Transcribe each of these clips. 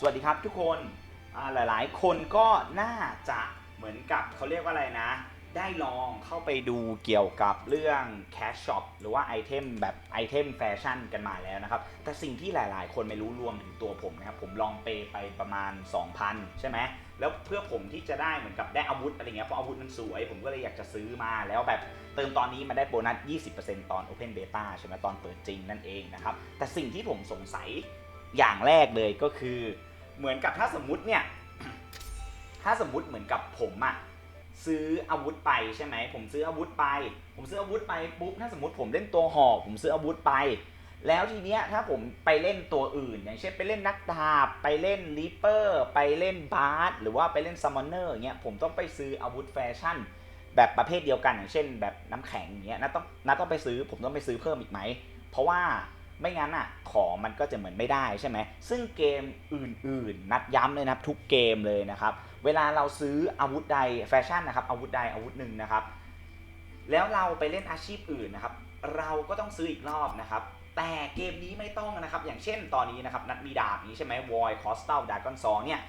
สวัสดีครับทุกคนอ่าหลายๆ คนก็น่าจะเหมือนกับเขาเรียกว่าอะไรนะ ได้ลองเข้าไปดูเกี่ยวกับเรื่อง cash shop หรือว่าไอเทมแบบไอเทมแฟชั่นกันมาแล้วนะครับ แต่สิ่งที่หลายๆ คนไม่รู้รวมถึงตัวผมนะครับ ผมลองเปไปประมาณ 2,000 ใช่ไหมแล้วเพื่อผมที่จะได้เหมือนกับได้อาวุธอะไรเงี้ยเพราะอาวุธมันสวย ผมก็เลยอยากจะซื้อมาแล้วแบบเติมตอนนี้มันได้โบนัส 20%ตอน Open Beta ใช่ไหมตอนเปิดจริงนั่นเองนะครับ แต่สิ่งที่ผมสงสัย อย่างแรกเลยก็คือเหมือนกับถ้าสมมุติเนี่ย ถ้าสมมุติเหมือนกับผมอะซื้ออาวุธไปใช่ไหมผมซื้ออาวุธไป ผมซื้ออาวุธไปปุ๊บถ้าสมมติผมเล่นตัวหอกผมซื้ออาวุธไป แล้วทีเนี้ยถ้าผมไปเล่นตัวอื่น อย่างเช่นไปเล่นนักดาบไปเล่นลิเปอร์ไปเล่นบาร์หรือว่าไปเล่นซัมมอนเนอร์เงี้ยผมต้องไปซื้ออาวุธแฟชั่น แบบประเภทเดียวกันอย่างเช่น แบบน้ำแข็งเงี้ยนัดต้องนัดต้องไปซื้อผมต้องไปซื้อเพิ่มอีกไหมเพราะว่า ไม่งั้นอะของมันก็จะเหมือนไม่ได้ใช่ไหมซึ่งเกมอื่นๆ นัดย้ำเลยนะครับทุกเกมเลยนะครับ เวลาเราซื้ออาวุธใดแฟชั่นนะครับอาวุธใดอาวุธหนึ่งนะครับ แล้วเราไปเล่นอาชีพอื่นนะครับ เราก็ต้องซื้ออีกรอบนะครับ แต่เกมนี้ไม่ต้องนะครับ อย่างเช่นตอนนี้นะครับ นัดมีดาบนี้ใช่ไหมวอยคอสตัลดากอนซองเนี่ย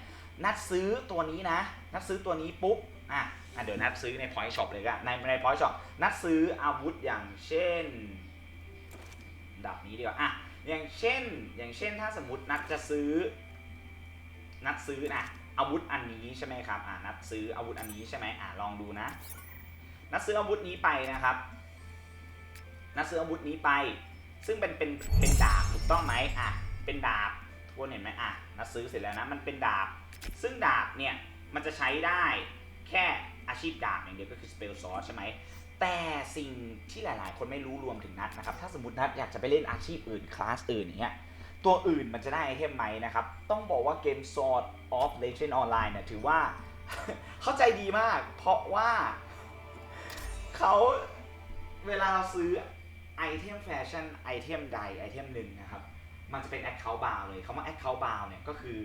นัดซื้อตัวนี้นะ นัดซื้อตัวนี้ปุ๊บอะอะเดี๋ยวนัดซื้อใน Point Shop เลยก็ในใน Point Shop นัดซื้ออาวุธอย่างเช่น ดาบนี้ดีกว่าอะอย่างเช่นอย่างเช่นถ้าสมมตินัดจะซื้อ นัดซื้อนะอาวุธอันนี้ใช่ไหมครับอ่านัดซื้ออาวุธอันนี้ใช่ไหมอ่าลองดูนะ นัดซื้ออาวุธนี้ไปนะครับ นัดซื้ออาวุธนี้ไป ซึ่งเป็นเป็นเป็นดาบถูกต้องไหมอะเป็นดาบทุกคนเห็นไหมอะนัดซื้อเสร็จแล้วนะมันเป็นดาบ ซึ่งดาบเนี่ยมันจะใช้ได้แค่อาชีพดาบอย่างเดียวก็คือ spell sword ใช่ไหม แต่สิ่งที่หลาย ๆ คนไม่รู้รวมถึงนัดนะครับ ถ้าสมมตินัดอยากจะไปเล่นอาชีพอื่น คลาสอื่นอย่างเงี้ย ตัวอื่นมันจะได้ไอเทมไหมนะครับ ต้องบอกว่าเกม Sword of Legend Online เนี่ยถือว่า เข้าใจดีมาก เพราะว่าเขาเวลาเราซื้อไอเทมแฟชั่นไอเทมใดไอเทมหนึ่งนะครับ มันจะเป็น Account Bar เลยคำว่า Account Bar เนี่ยก็คือ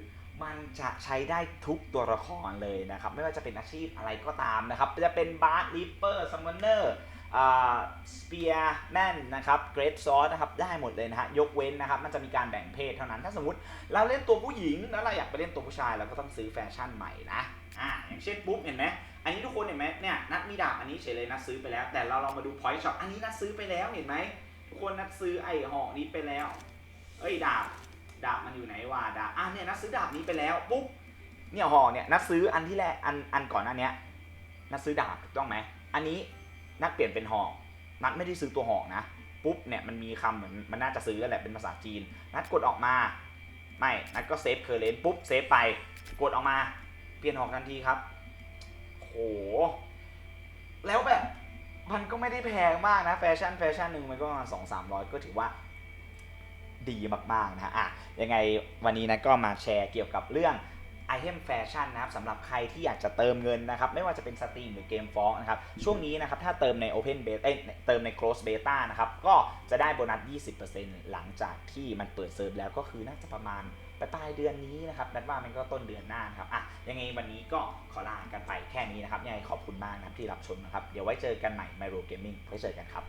มันจะใช้ได้ทุกตัวละครเลยนะครับ ไม่ว่าจะเป็นอาชีพอะไรก็ตามนะครับ จะเป็นบาร์ r ิปเปอร์ซัมมอนเนอร์สเปียร์แมนนะครับเกรดซอสนะครับได้หมดเลยนะฮะยกเว้นนะครับมันจะมีการแบ่งเพศเท่านั้น ถ้าสมมติเราเล่นตัวผู้หญิงแล้วเราอยากไปเล่นตัวผู้ชายเราก็ต้องซื้อแฟชั่นใหม่นะอ่าอย่างเช่นปุ๊บเห็นไหมอันนี้ทุกคนเห็นไหมเนี่ยนัดมีดาบอันนี้เฉยเลยนัดซื้อไปแล้ว แต่เราลองมาดู point shop อันนี้นัดซื้อไปแล้วเห็นไหมทุกคนนัดซื้อไอ้หอกนี้ไปแล้วเอ้ยดาบ ดาบมันอยู่ไหนวะดาบอะเนี่ยนัดซื้อดาบนี้ไปแล้วปุ๊บเนี่ยหอกเนี่ยนัดซื้ออันที่แรกอันอันก่อนหน้าเนี้ยนัดซื้อดาบถูกต้องไหมอันนี้นัดเปลี่ยนเป็นหอกนัดไม่ได้ซื้อตัวหอกนะปุ๊บเนี่ยมันมีคำเหมือนมันน่าจะซื้อแหละเป็นภาษาจีน นัดกดออกมา ไม่นัดก็เซฟเคอร์เรนปุ๊บเซฟไปกดออกมาเปลี่ยนหอกทันทีครับโหแล้วแบบมันก็ไม่ได้แพงมากนะแฟชั่นแฟชั่นหนึ่งมันก็ประมาณสองสามร้อยก็ถือว่า ดีมากๆนะฮะอะยังไงวันนี้นะก็มาแชร์เกี่ยวกับเรื่องไอเทมแฟชั่นนะครับสำหรับใครที่อยากจะเติมเงินนะครับ ไม่ว่าจะเป็นสตรีมหรือเกมฟองนะครับ ช่วงนี้นะครับ ถ้าเติมใน Open Beta เอ้ยเติมใน Close Beta นะครับ ก็จะได้โบนัส 20%หลังจากที่มันเปิดเซิร์ฟแล้วก็คือน่าจะประมาณปลายเดือนนี้นะครับนัดว่ามันก็ต้นเดือนหน้านะครับอะยังไงวันนี้ก็ขอลากันไปแค่นี้นะครับยังไงขอบคุณมากนะครับที่รับชมนะครับ เดี๋ยวไว้เจอกันใหม่ Myro Gaming ไว้เจอกันครับ